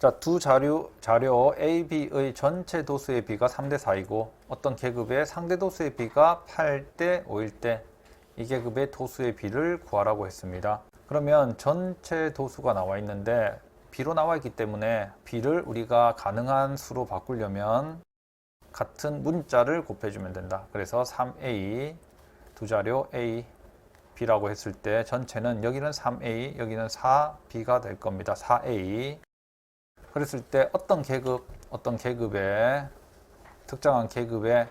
자, 두 자료, 자료 A, B의 전체 도수의 비가 3대 4이고 어떤 계급의 상대 도수의 비가 8대 5일 때 이 계급의 도수의 비를 구하라고 했습니다. 그러면 전체 도수가 나와 있는데 B로 나와 있기 때문에 B를 우리가 가능한 수로 바꾸려면 같은 문자를 곱해주면 된다. 그래서 3A 두 자료 A, B라고 했을 때 전체는 여기는 3A, 여기는 4B가 될 겁니다. 4A. 그랬을 때 어떤 계급, 어떤 계급에 특정한 계급에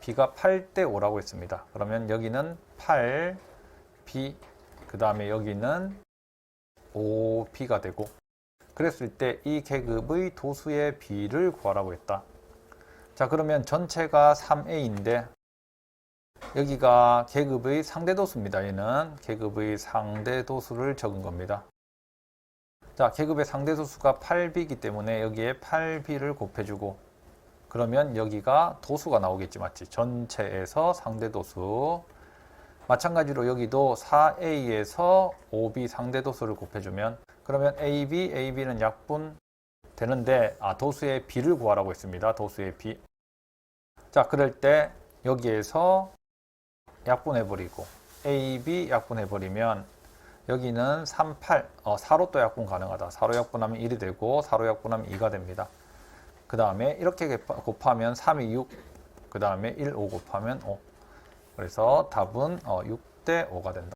B가 8대 5라고 했습니다. 그러면 여기는 8, B, 그 다음에 여기는 5B가 되고 그랬을 때 이 계급의 도수의 B를 구하라고 했다. 자, 그러면 전체가 3A인데 여기가 계급의 상대 도수입니다. 얘는 계급의 상대 도수를 적은 겁니다. 자, 계급의 상대 도수가 8B이기 때문에 여기에 8B를 곱해주고 그러면 여기가 도수가 나오겠지 맞지? 전체에서 상대 도수 마찬가지로 여기도 4A에서 5B 상대 도수를 곱해주면 그러면 AB, AB는 약분 되는데 아 도수의 B를 구하라고 했습니다. 도수의 B 자 그럴 때 여기에서 약분해버리고 AB 약분해버리면 여기는 3, 8, 어, 4로 또 약분 가능하다. 4로 약분하면 1이 되고 4로 약분하면 2가 됩니다. 그 다음에 이렇게 곱하면 3이 6, 그 다음에 1, 5 곱하면 5. 그래서 답은 어, 6대 5가 된다.